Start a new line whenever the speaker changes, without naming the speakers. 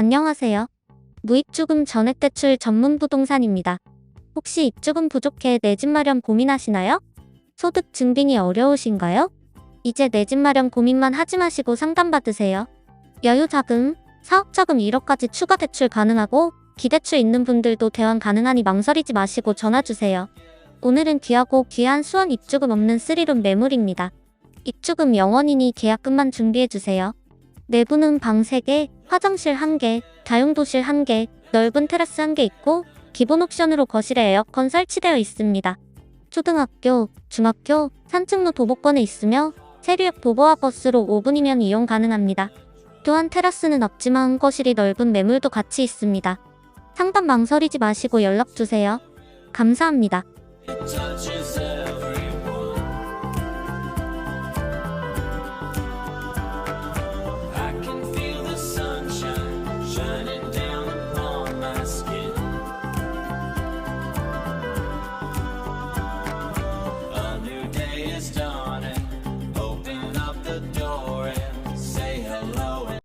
안녕하세요. 무입주금 전액대출 전문 부동산입니다. 혹시 입주금 부족해 내 집 마련 고민하시나요? 소득 증빙이 어려우신가요? 이제 내 집 마련 고민만 하지 마시고 상담받으세요. 여유 자금, 사업 자금 1억까지 추가 대출 가능하고 기대출 있는 분들도 대환 가능하니 망설이지 마시고 전화 주세요. 오늘은 귀하고 귀한 수원 입주금 없는 쓰리룸 매물입니다. 입주금 영원이니 계약금만 준비해 주세요. 내부는 방 3개, 화장실 1개, 다용도실 1개, 넓은 테라스 1개 있고 기본 옵션으로 거실에 에어컨 설치되어 있습니다. 초등학교, 중학교, 산책로 도보권에 있으며 세류역 도보와 버스로 5분이면 이용 가능합니다. 또한 테라스는 없지만 거실이 넓은 매물도 같이 있습니다. 상담 망설이지 마시고 연락 주세요. 감사합니다.